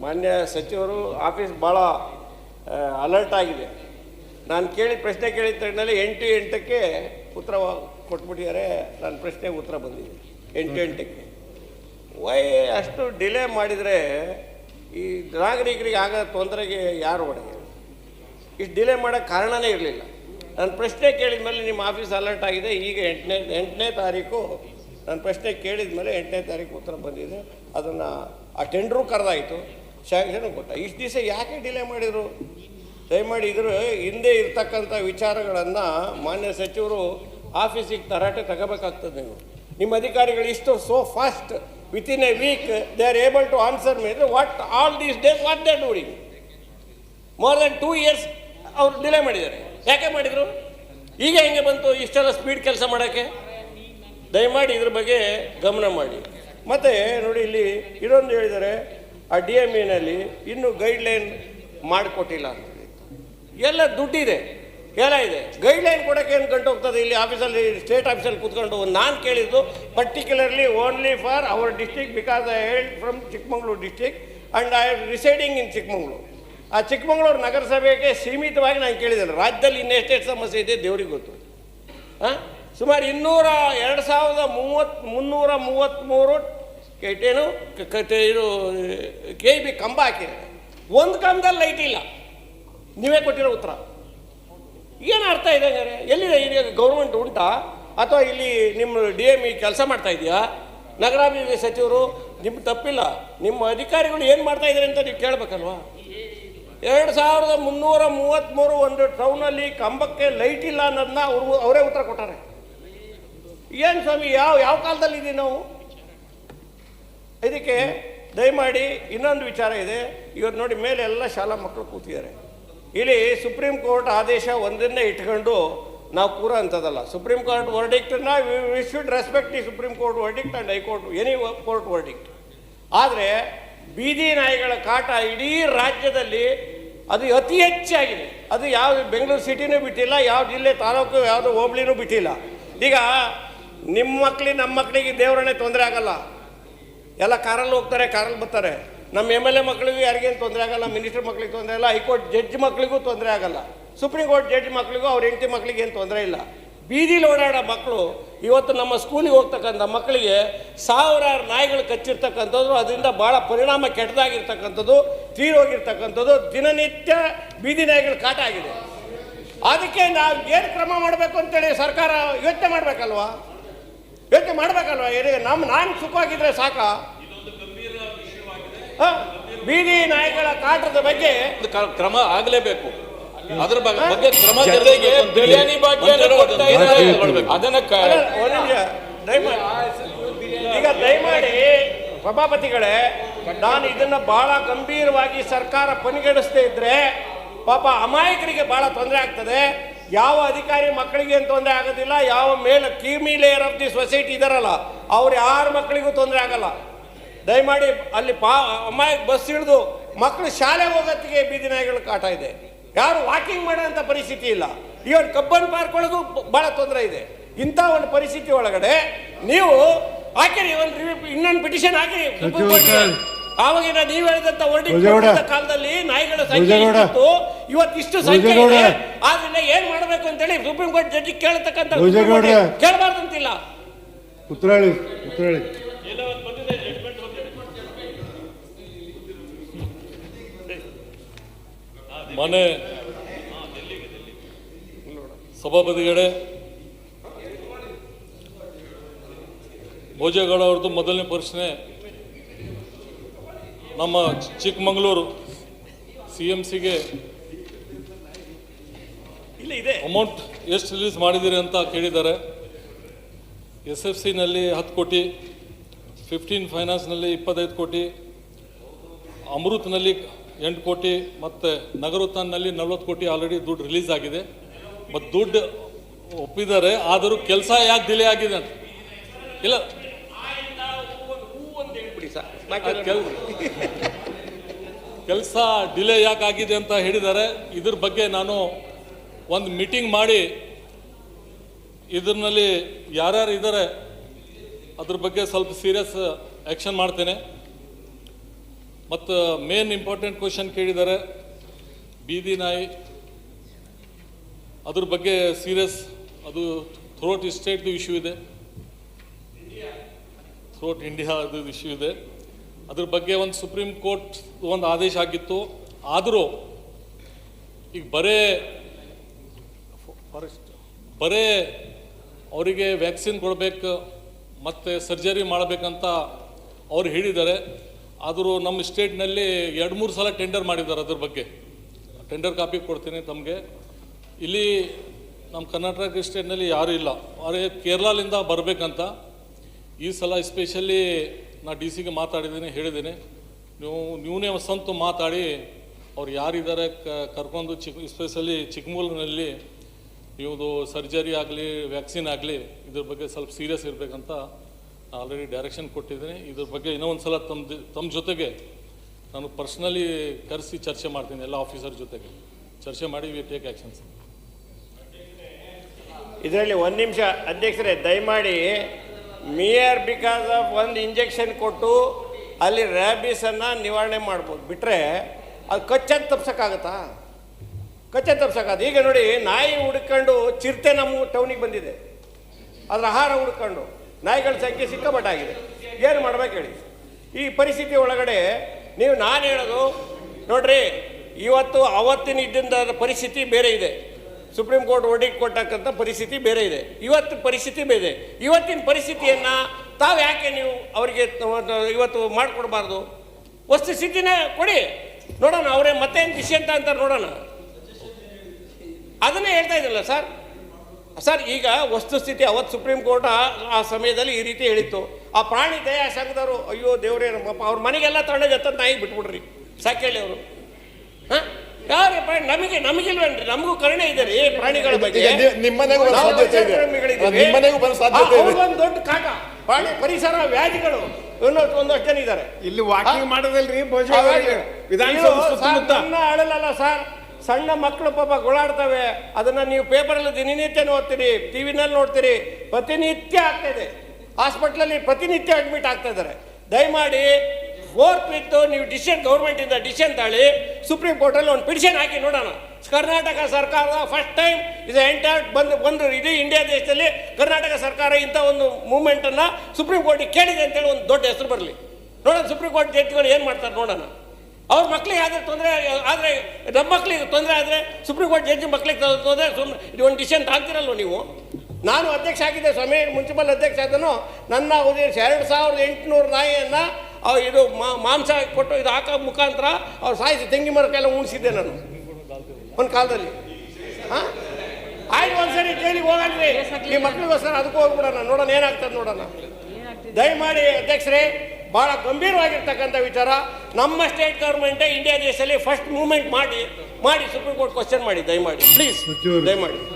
ಮಾನ್ಯ ಸಚಿವರು ಆಫೀಸ್ ಭಾಳ ಅಲರ್ಟ್ ಆಗಿದೆ. ನಾನು ಕೇಳಿದ ಪ್ರಶ್ನೆ ಕೇಳಿದ ತಕ್ಷಣ ಎಂಟು ಎಂಟಕ್ಕೆ ಉತ್ತರ ಕೊಟ್ಬಿಟ್ಟಿದ್ದಾರೆ. ನಾನು ಪ್ರಶ್ನೆಗೆ ಉತ್ತರ ಬಂದಿದೆ ಎಂಟು ಎಂಟಕ್ಕೆ. ವೈ ಅಷ್ಟು ಡಿಲೇ ಮಾಡಿದರೆ ಈ ನಾಗರಿಕರಿಗೆ ಆಗೋ ತೊಂದರೆಗೆ ಯಾರು ಒಡೆಯ ಇಷ್ಟು ಡಿಲೇ ಮಾಡೋಕ್ಕೆ ಕಾರಣನೇ ಇರಲಿಲ್ಲ. ನಾನು ಪ್ರಶ್ನೆ ಕೇಳಿದ ಮೇಲೆ ನಿಮ್ಮ ಆಫೀಸ್ ಅಲರ್ಟ್ ಆಗಿದೆ. ಈಗ ಎಂಟನೇ ಎಂಟನೇ ತಾರೀಕು ನಾನು ಪ್ರಶ್ನೆ ಕೇಳಿದ ಮೇಲೆ ಎಂಟನೇ ತಾರೀಕು ಉತ್ತರ ಬಂದಿದೆ. ಅದನ್ನು ಆ ಟೆಂಡ್ರೂ ಕರೆದಾಯಿತು. ಶಾಂಕ್ಷನ್ ಕೊಟ್ಟ ಇಷ್ಟು ದಿವಸ ಯಾಕೆ ಡಿಲೇ ಮಾಡಿದರು? ದಯಮಾಡಿ ಇದ್ರ ಹಿಂದೆ ಇರ್ತಕ್ಕಂಥ ವಿಚಾರಗಳನ್ನು ಮಾನ್ಯ ಸಚಿವರು ಆಫೀಸಿಗೆ ತರಾಟೆ ತಗೋಬೇಕಾಗ್ತದೆ ನೀವು. ನಿಮ್ಮ ಅಧಿಕಾರಿಗಳು ಇಷ್ಟು so fast with in a week they are able to answer me what all these days what they during more than two years ಅವರು ಡಿಲೇ ಮಾಡಿದ್ದಾರೆ. ಯಾಕೆ ಮಾಡಿದರು? ಈಗ ಹೆಂಗೆ ಬಂತು ಇಷ್ಟೆಲ್ಲ ಸ್ಪೀಡ್ ಕೆಲಸ ಮಾಡೋಕ್ಕೆ? ದಯಮಾಡಿ ಇದ್ರ ಬಗ್ಗೆ ಗಮನ ಮಾಡಿ. ಮತ್ತು ನೋಡಿ ಇಲ್ಲಿ ಇನ್ನೊಂದು ಹೇಳಿದ್ದಾರೆ ಆ ಡಿ ಎಂ ಎನಲ್ಲಿ ಇನ್ನೂ ಗೈಡ್ಲೈನ್ ಮಾಡಿಕೊಟ್ಟಿಲ್ಲ. ಎಲ್ಲ ದುಡ್ಡಿದೆ, ಎಲ್ಲ ಇದೆ. ಗೈಡ್ಲೈನ್ ಕೊಡೋಕ್ಕೆ ಏನು ಗಂಟು ಹೋಗ್ತದೆ? ಇಲ್ಲಿ ಆಫೀಸಲ್ಲಿ, ಸ್ಟೇಟ್ ಆಫೀಸಲ್ಲಿ ಕೂತ್ಕೊಂಡು ನಾನು ಕೇಳಿದ್ದು particularly only for our district because I hail from Chikkamagaluru district and I residing in Chikkamagaluru ಆ ಚಿಕ್ಕಮಗಳೂರು ನಗರಸಭೆಗೆ ಸೀಮಿತವಾಗಿ ನಾನು ಕೇಳಿದ್ದೇನೆ. ರಾಜ್ಯದಲ್ಲಿ ಇನ್ನೆಷ್ಟೆಷ್ಟು ಸಮಸ್ಯೆ ಇದೆ ದೇವ್ರಿಗೆ ಗೊತ್ತು. ಹಾಂ ಸುಮಾರು ಇನ್ನೂರ, ಎರಡು ಸಾವಿರದ ಮೂವತ್ತು, ಮುನ್ನೂರ ಮೂವತ್ತ್ಮೂರು ಏನು ಇದು ಕೆ ಬಿ ಕಂಬ ಹಾಕಿದೆ ಒಂದು ಕಂಬದಲ್ಲಿ ಲೈಟ್ ಇಲ್ಲ. ನೀವೇ ಕೊಟ್ಟಿರೋ ಉತ್ತರ. ಏನು ಅರ್ಥ ಇದೆ ಹಂಗಾರೆ? ಎಲ್ಲಿದೆ ಇಲ್ಲಿ ಗೌರ್ಮೆಂಟ್ ಉಂಟಾ ಅಥವಾ ಇಲ್ಲಿ ನಿಮ್ಮ ಡಿ ಎಂ ಇ ಕೆಲಸ ಮಾಡ್ತಾ ಇದೆಯಾ? ನಗರಾಭಿವೃದ್ಧಿ ಸಚಿವರು ನಿಮ್ಮ ತಪ್ಪಿಲ್ಲ. ನಿಮ್ಮ ಅಧಿಕಾರಿಗಳು ಏನು ಮಾಡ್ತಾ ಇದ್ದಾರೆ ಅಂತ ನೀವು ಕೇಳಬೇಕಲ್ವಾ? ಎರಡು ಸಾವಿರದ ಮುನ್ನೂರ ಮೂವತ್ತ್ಮೂರು ಒಂದು ಟೌನಲ್ಲಿ ಕಂಬಕ್ಕೆ ಲೈಟ್ ಇಲ್ಲ ಅನ್ನೋದನ್ನ ಅವರು, ಅವರೇ ಉತ್ತರ ಕೊಟ್ಟಾರೆ. ಏನು ಸ್ವಾಮಿ, ಯಾವ ಯಾವ ಕಾಲದಲ್ಲಿ ಇದ್ದೀವಿ ನಾವು? ಇದಕ್ಕೆ ದಯಮಾಡಿ ಇನ್ನೊಂದು ವಿಚಾರ ಇದೆ. ಇವತ್ತು ನೋಡಿ ಮೇಲೆ ಎಲ್ಲ ಶಾಲಾ ಮಕ್ಕಳು ಕೂತಿದ್ದಾರೆ. ಇಲ್ಲಿ ಸುಪ್ರೀಂ ಕೋರ್ಟ್ ಆದೇಶ ಒಂದನ್ನೇ ಇಟ್ಕೊಂಡು ನಾವು ಕೂರ ಅಂತದಲ್ಲ supreme court ವರ್ಡಿಕ್ಟನ್ನ we should respect the supreme court verdict and high court any court verdict ಆದರೆ ಬೀದಿ ನಾಯಿಗಳ ಕಾಟ ಇಡೀ ರಾಜ್ಯದಲ್ಲಿ ಅದು ಅತಿ ಹೆಚ್ಚಾಗಿದೆ. ಅದು ಯಾವ ಬೆಂಗಳೂರು ಸಿಟಿನೂ ಬಿಟ್ಟಿಲ್ಲ, ಯಾವ ಜಿಲ್ಲೆ ತಾಲೂಕು, ಯಾವುದು ಹೋಬಳಿನೂ ಬಿಟ್ಟಿಲ್ಲ. ಈಗ ನಿಮ್ಮ ಮಕ್ಕಳಿಗೆ ನಮ್ಮ ಮಕ್ಕಳಿಗೆ ದೇವರನ್ನೇ ತೊಂದರೆ ಆಗಲ್ಲ. ಎಲ್ಲ ಕಾರಲ್ಲಿ ಹೋಗ್ತಾರೆ, ಕಾರಲ್ಲಿ ಬರ್ತಾರೆ. ನಮ್ಮ ಎಂ ಎಲ್ ಎ ಮಕ್ಕಳಿಗೂ ಯಾರಿಗೇನು ತೊಂದರೆ ಆಗಲ್ಲ ಮಿನಿಸ್ಟರ್ ಮಕ್ಕಳಿಗೆ ತೊಂದರೆ ಇಲ್ಲ ಹೈಕೋರ್ಟ್ ಜಡ್ಜ್ ಮಕ್ಕಳಿಗೂ ತೊಂದರೆ ಆಗಲ್ಲ. ಸುಪ್ರೀಂ ಕೋರ್ಟ್ ಜಡ್ಜ್ ಮಕ್ಕಳಿಗೂ ಅವ್ರ ಹೆಂಡತಿ ಮಕ್ಕಳಿಗೆ ಏನು ತೊಂದರೆ ಇಲ್ಲ. ಬೀದಿಲಿ ಓಡಾಡೋ ಮಕ್ಕಳು ಇವತ್ತು ನಮ್ಮ ಸ್ಕೂಲಿಗೆ ಹೋಗ್ತಕ್ಕಂಥ ಮಕ್ಕಳಿಗೆ ಸಾವಿರಾರು ನಾಯಿಗಳು ಕಚ್ಚಿರ್ತಕ್ಕಂಥದ್ದು, ಅದರಿಂದ ಭಾಳ ಪರಿಣಾಮ ಕೆಟ್ಟದಾಗಿರ್ತಕ್ಕಂಥದ್ದು, ತೀರೋಗಿರ್ತಕ್ಕಂಥದ್ದು, ದಿನನಿತ್ಯ ಬೀದಿ ನಾಯಿಗಳು ಕಾಟ ಆಗಿದೆ. ಅದಕ್ಕೆ ನಾವು ಏನು ಕ್ರಮ ಮಾಡಬೇಕು ಅಂತೇಳಿ ಸರ್ಕಾರ ಯೋಚನೆ ಮಾಡಬೇಕಲ್ವಾ? ಯೋಚನೆ ಮಾಡಬೇಕಲ್ವಾ? ಏನೇ ನಮ್ಮ ನಾನು ಸುಖವಾಗಿದ್ರೆ ಸಾಕ? ಬೀದಿ ನಾಯಿಗಳ ಕಾಟದ ಬಗ್ಗೆ ಒಂದು ಕ- ಕ್ರಮ ಆಗಲೇಬೇಕು. ಅದ್ರ ಬಗ್ಗೆ ಬಗ್ಗೆ ಕ್ರಮ ಜೊತೆಗೆ ಬಿರಿಯಾನಿ ಭಾಗ್ಯ ಕೊಡ್ತಾ ಅದನ್ನ ಈಗ ದಯಮಾಡಿ ಸಭಾಪತಿಗಳೇ ನಾನು ಇದನ್ನ ಬಹಳ ಗಂಭೀರವಾಗಿ ಸರ್ಕಾರ ಪರಿಗಣಿಸದೇ ಇದ್ರೆ ಪಾಪ ಅಮಾಯಕರಿಗೆ ಬಹಳ ತೊಂದರೆ ಆಗ್ತದೆ. ಯಾವ ಅಧಿಕಾರಿ ಮಕ್ಕಳಿಗೆ ಏನು ತೊಂದರೆ ಆಗೋದಿಲ್ಲ ಯಾವ ಮೇಲ್ creamy layer of the society ಇದಾರಲ್ಲ ಅವ್ರು ಯಾರ ಮಕ್ಕಳಿಗೂ ತೊಂದರೆ ಆಗಲ್ಲ. ದಯಮಾಡಿ ಅಲ್ಲಿ ಪಾ ಅಮ್ಮಾಯಿಗೆ ಬಸ್ ಇಳಿದು ಮಕ್ಕಳು ಶಾಲೆಗೆ ಹೋಗೋತ್ತಿಗೆ ಬೀದಿ ನಾಯಿಗಳು ಕಾಟ ಇದೆ. ಯಾರು ವಾಕಿಂಗ್ ಮಾಡೋಂಥ ಪರಿಸ್ಥಿತಿ ಇಲ್ಲ. ಇವನ್ ಕಬ್ಬನ್ ಪಾರ್ಕ್ ಒಳಗೂ ಭಾಳ ತೊಂದರೆ ಇದೆ. ಇಂಥ ಒಂದು ಪರಿಸ್ಥಿತಿ ಒಳಗಡೆ ನೀವು ಹಾಕಿರಿ ಒಂದು ಇನ್ನೊಂದು ಪಿಟಿಷನ್ ಹಾಕಿ ಆವಾಗಿನ ನೀವು ಹೇಳಿದಂತ ವರ್ಡಿಂಗ್. ಕಾಲದಲ್ಲಿ ನಾಯಿಗಳ ಸಂಖ್ಯೆ ಭೋಜೇಗೌಡ. ಇವತ್ತು ಇಷ್ಟು ಸಂಖ್ಯೆ. ಇದೆ. ಆದ್ರಿಂದ ಏನ್ ಮಾಡಬೇಕು ಅಂತೇಳಿ ಸುಪ್ರೀಂ ಕೋರ್ಟ್ ಜಡ್ಜಿ ಕೇಳತಕ್ಕಂತ. ಕೇಳಬಾರ್ದಂತಿಲ್ಲ. ಉತ್ತರ ಹೇಳಿ ಉತ್ತರ ಹೇಳಿ ಮನೆ ಸಭಾಪತಿಗಳೇ ಭೋಜೇಗೌಡ ಅವ್ರದ್ದು ಮೊದಲನೇ ಪ್ರಶ್ನೆ. ನಮ್ಮ ಚಿಕ್ಕಮಗಳೂರು ಸಿ ಎಂ ಸಿಗೆ ಅಮೌಂಟ್ ಎಷ್ಟು ರಿಲೀಸ್ ಮಾಡಿದ್ದೀರಿ ಅಂತ ಕೇಳಿದ್ದಾರೆ. ಎಸ್ ಎಫ್ ಸಿನಲ್ಲಿ ಹತ್ತು ಕೋಟಿ ಫಿಫ್ಟೀನ್ ಫೈನಾನ್ಸ್ನಲ್ಲಿ ಇಪ್ಪತ್ತೈದು ಕೋಟಿ ಅಮೃತ್ನಲ್ಲಿ ಎಂಟು ಕೋಟಿ ಮತ್ತು ನಗರೋತ್ಥಾನ್ನಲ್ಲಿ ನಲ್ವತ್ತು ಕೋಟಿ ಆಲ್ರೆಡಿ ದುಡ್ಡು ರಿಲೀಸ್ ಆಗಿದೆ. ಮತ್ತು ದುಡ್ಡು ಒಪ್ಪಿದ್ದಾರೆ ಆದರೂ ಕೆಲಸ ಯಾಕೆ ಡಿಲೇ ಆಗಿದೆ ಅಂತ. ಇಲ್ಲ. ಕೆಲಸ ಡಿಲೇ ಯಾಕೆ ಆಗಿದೆ ಅಂತ ಹೇಳಿದ್ದಾರೆ. ಇದ್ರ ಬಗ್ಗೆ ನಾನು ಒಂದು ಮೀಟಿಂಗ್ ಮಾಡಿ ಇದರಲ್ಲಿ ಯಾರ್ಯಾರು ಇದ್ದಾರೆ, ಅದ್ರ ಬಗ್ಗೆ ಸ್ವಲ್ಪ ಸೀರಿಯಸ್ ಆ್ಯಕ್ಷನ್ ಮಾಡ್ತೇನೆ. ಮತ್ತು ಮೇನ್ ಇಂಪಾರ್ಟೆಂಟ್ ಕ್ವಶನ್ ಕೇಳಿದ್ದಾರೆ, ಬೀದಿ ನಾಯಿ, ಅದ್ರ ಬಗ್ಗೆ ಸೀರಿಯಸ್ ಅದು ಥ್ರೋಟ್ ಸ್ಟೇಟ್ದು ಇಶ್ಯೂ ಇದೆ. ಥ್ರೋಟ್ ಇಂಡಿಯಾ ಅದು ಇಶ್ಯೂ ಇದೆ. ಅದ್ರ ಬಗ್ಗೆ ಒಂದು ಸುಪ್ರೀಂ ಕೋರ್ಟ್ ಒಂದು ಆದೇಶ ಆಗಿತ್ತು. ಆದರೂ ಈಗ ಬರೇ ಫಾರೆಸ್ಟ್. ಬರೇ ಅವರಿಗೆ ವ್ಯಾಕ್ಸಿನ್ ಕೊಡಬೇಕು, ಮತ್ತು ಸರ್ಜರಿ ಮಾಡಬೇಕಂತ ಅವ್ರು ಹೇಳಿದ್ದಾರೆ. ಆದರೂ ನಮ್ಮ ಸ್ಟೇಟ್ನಲ್ಲಿ ಎರಡು ಮೂರು ಸಲ ಟೆಂಡರ್ ಮಾಡಿದ್ದಾರೆ ಅದ್ರ ಬಗ್ಗೆ. ಟೆಂಡರ್ ಕಾಪಿ ಕೊಡ್ತೀನಿ ತಮಗೆ. ಇಲ್ಲಿ ನಮ್ಮ ಕರ್ನಾಟಕ ಸ್ಟೇಟ್ನಲ್ಲಿ ಯಾರೂ ಇಲ್ಲ. ಅವರೇ ಕೇರಳದಿಂದ ಬರಬೇಕಂತ ಈ ಸಲ ಎಸ್ಪೆಷಲಿ ನಾ ಡಿ ಸಿಗೆ ಮಾತಾಡಿದ್ದೀನಿ, ಹೇಳಿದ್ದೀನಿ. ನೀವು ನೀವೇ ಸ್ವಂತ ಮಾತಾಡಿ, ಅವ್ರು ಯಾರಿದ್ದಾರೆ ಕರ್ಕೊಂಡು ಚಿಕ್ಕ ಎಸ್ಪೆಷಲಿ ಚಿಕ್ಕಮೂಲಿನಲ್ಲಿ ಇವುದು ಸರ್ಜರಿ ಆಗಲಿ, ವ್ಯಾಕ್ಸಿನ್ ಆಗಲಿ, ಇದ್ರ ಬಗ್ಗೆ ಸ್ವಲ್ಪ ಸೀರಿಯಸ್ ಇರಬೇಕಂತ ಆಲ್ರೆಡಿ ಡೈರೆಕ್ಷನ್ ಕೊಟ್ಟಿದ್ದೀನಿ. ಇದ್ರ ಬಗ್ಗೆ ಇನ್ನೂ ಒಂದು ಸಲ ತಮ್ಮ ತಮ್ಮ ಜೊತೆಗೆ ನಾನು ಪರ್ಸ್ನಲಿ ಕರೆಸಿ ಚರ್ಚೆ ಮಾಡ್ತೀನಿ ಎಲ್ಲ ಆಫೀಸರ್ ಜೊತೆಗೆ. ಚರ್ಚೆ ಮಾಡಿ ವಿ ಟೇಕ್ ಆ್ಯಕ್ಷನ್ಸ್ ಇದರಲ್ಲಿ ಒಂದು ನಿಮಿಷ, ಅಧ್ಯಕ್ಷರೇ, ದಯಮಾಡಿ ಮಿಯರ್ ಬಿಕಾಸ್ ಆಫ್ ಒಂದು ಇಂಜೆಕ್ಷನ್ ಕೊಟ್ಟು ಅಲ್ಲಿ ರ್ಯಾಬಿಸನ್ನು ನಿವಾರಣೆ ಮಾಡ್ಬೋದು. ಬಿಟ್ಟರೆ ಅದು ಕಚ್ಚನ್ನು ತಪ್ಸೋಕ್ಕಾಗತ್ತಾ? ಕಚ್ಚ ತಪ್ಸೋಕ್ಕಾಗ ಈಗ ನೋಡಿ, ನಾಯಿ ಹುಡ್ಕೊಂಡು ಚಿರತೆ ನಮ್ಮ ಟೌನಿಗೆ ಬಂದಿದೆ. ಅದರ ಆಹಾರ ಹುಡ್ಕೊಂಡು ನಾಯಿಗಳ ಸಂಖ್ಯೆ ಸಿಕ್ಕಾಪಟ್ಟಾಗಿದೆ. ಏನು ಮಾಡ್ಬೇಕು ಹೇಳಿ? ಈ ಪರಿಸ್ಥಿತಿ ಒಳಗಡೆ ನೀವು ನಾನು ಹೇಳೋದು, ನೋಡ್ರಿ, ಇವತ್ತು ಅವತ್ತಿನ ಇದ್ದಿಂದ ಪರಿಸ್ಥಿತಿ ಬೇರೆ ಇದೆ. ಸುಪ್ರೀಂ ಕೋರ್ಟ್ ಒಡಿ ಕೊಟ್ಟಕ್ಕಂಥ ಪರಿಸ್ಥಿತಿ ಬೇರೆ ಇದೆ. ಇವತ್ತು ಪರಿಸ್ಥಿತಿ ಬೇರೆ ಇದೆ. ಇವತ್ತಿನ ಪರಿಸ್ಥಿತಿಯನ್ನು ತಾವು ಯಾಕೆ ನೀವು ಅವರಿಗೆ ಇವತ್ತು ಮಾಡಿಕೊಡ್ಬಾರ್ದು? ವಸ್ತುಸ್ಥಿತಿನೇ ಕೊಡಿ. ನೋಡೋಣ, ಅವರೇ ಮತ್ತೇನು ಏನು ಅಂತ ನೋಡೋಣ. ಅದನ್ನೇ ಹೇಳ್ತಾ ಇದ್ದಲ್ಲ ಸರ್. ಸರ್ ಈಗ ವಸ್ತುಸ್ಥಿತಿ ಅವತ್ತು ಸುಪ್ರೀಂ ಕೋರ್ಟ್ ಆ ಸಮಯದಲ್ಲಿ ಈ ರೀತಿ ಹೇಳಿತ್ತು. ಆ ಪ್ರಾಣಿ ದಯಾ ಸಂಘದವರು ಅಯ್ಯೋ ದೇವರೇ ನಮ್ಮಪ್ಪ ಅವ್ರ ಮನೆಗೆಲ್ಲ ತಣ್ಣಗತ್ತ ನಾಯಿ ಬಿಟ್ಬಿಡ್ರಿ. ಸಾಕೇಳಿ ಅವರು. ಹಾಂ? ಯಾರು ಪ್ರಾಣಿ ನಮಗೆ ನಮಗಿಲ್ವೇನ್ರಿ? ನಮಗೂ ಕರುಣೆ ಇದೆ ರೀ ಪ್ರಾಣಿಗಳ ಬಗ್ಗೆ. ಅವ್ರಿಗೊಂದು ದೊಡ್ಡ ಕಾಟ. ಪ್ರಾಣಿ ಪರಿಸರ ವ್ಯಾಧಿಗಳು. ಇನ್ನೊಂದು ಒಂದಷ್ಟು ಜನ ಇದ್ದಾರೆ. ಇಲ್ಲಿ ವಾಕಿಂಗ್ ಮಾಡೋದಲ್ರಿ ವಿಧಾನಸೌಧ ಸುತ್ತಮುತ್ತ. ಅಳಲಲ್ಲ ಸರ್. ಸಣ್ಣ ಮಕ್ಕಳು ಪಾಪ ಗೊಳಾಡ್ತವೆ. ಅದನ್ನು ನೀವು ಪೇಪರಲ್ಲಿ ದಿನನಿತ್ಯ ನೋಡ್ತೀರಿ ಟಿವಿನಲ್ಲಿ ನೋಡ್ತೀರಿ, ಪ್ರತಿನಿತ್ಯ ಆಗ್ತಾ ಇದೆ. ಹಾಸ್ಪಿಟ್ಲಲ್ಲಿ ಪ್ರತಿನಿತ್ಯ ಅಡ್ಮಿಟ್ ಆಗ್ತಾ ಇದ್ದಾರೆ. ದಯಮಾಡಿ ಫೋರ್ತ್ ವಿತ್ತು ನೀವು ಡಿಸಿಷನ್ ಗೌರ್ಮೆಂಟಿಂದ ಡಿಸಿಷನ್ ತಾಳಿ, ಸುಪ್ರೀಂ ಕೋರ್ಟಲ್ಲಿ ಒಂದು ಪಿಟಿಷನ್ ಹಾಕಿ ನೋಡೋಣ. ಕರ್ನಾಟಕ ಸರ್ಕಾರ ಫಸ್ಟ್ ಟೈಮ್ ಇದು ಎಂಟೈರ್ ಬಂದು ಬಂದರು ಇಡೀ ಇಂಡಿಯಾ ದೇಶದಲ್ಲಿ ಕರ್ನಾಟಕ ಸರ್ಕಾರ ಇಂಥ ಒಂದು ಮೂಮೆಂಟನ್ನು ಸುಪ್ರೀಂ ಕೋರ್ಟಿಗೆ ಕೇಳಿದೆ ಅಂತೇಳಿ ಒಂದು ದೊಡ್ಡ ಹೆಸರು ಬರಲಿ. ನೋಡೋಣ ಸುಪ್ರೀಂ ಕೋರ್ಟ್ ಜಡ್ಜ್ಗಳು ಏನು ಮಾಡ್ತಾರೆ ನೋಡೋಣ. ಅವ್ರ ಮಕ್ಳಿಗೆ ಆದರೆ ತೊಂದರೆ ಆದರೆ ನಮ್ಮ ಮಕ್ಳಿಗೆ ತೊಂದರೆ ಆದರೆ ಸುಪ್ರೀಂ ಕೋರ್ಟ್ ಜಡ್ಜ್ ಮಕ್ಳಿಗೆ ತೊಂದರೆ ಸುಮ್ಮನೆ ಇದು ಒಂದು ಡಿಸಿಷನ್ ತಾಗ್ತಿರಲ್ವ ನೀವು? ನಾನು ಅಧ್ಯಕ್ಷ ಆಗಿದ್ದೆ ಸ್ವಾಮಿ ಮುನ್ಸಿಪಲ್ ಅಧ್ಯಕ್ಷ ಆದನು. ನನ್ನ ಉದ್ದೇಶ ಎರಡು ಸಾವಿರದ ಎಂಟುನೂರು ನಾಯಿಯನ್ನು ಅವ್ರು ಇದು ಮಾಂಸ ಕೊಟ್ಟು ಇದು ಹಾಕೋ ಮುಖಾಂತರ ಅವ್ರು ಸಾಯಿಸಿ ತೆಂಗಿ ಮರಕ್ಕೆಲ್ಲ ಉಣಿಸಿದ್ದೆ ನಾನು. ಒಂದು ಕಾಲದಲ್ಲಿ. ಹಾಂ? ಆಯ್ತು ಒಂದ್ಸರಿ ಜೈಲಿಗೆ ಹೋಗಲ್ರಿ ನಿಮ್ಮ ಮಕ್ಳಿಗೋಸ್ಕರ ಅದಕ್ಕೂ ಹೋಗ್ಬಿಡೋಣ. ನೋಡೋಣ ಏನಾಗ್ತದೆ ನೋಡೋಣ. ದಯಮಾಡಿ ಅಧ್ಯಕ್ಷರೇ ಭಾಳ ಗಂಭೀರವಾಗಿರ್ತಕ್ಕಂಥ ವಿಚಾರ. ನಮ್ಮ ಸ್ಟೇಟ್ ಗೌರ್ಮೆಂಟೇ ಇಂಡಿಯಾ ದೇಶದಲ್ಲಿ ಫಸ್ಟ್ ಮೂವ್ಮೆಂಟ್ ಮಾಡಿ ಮಾಡಿ ಸುಪ್ರೀಂ ಕೋರ್ಟ್ ಕ್ವಶನ್ ಮಾಡಿ ದಯಮಾಡಿ. ಪ್ಲೀಸ್. ದಯಮಾಡಿ.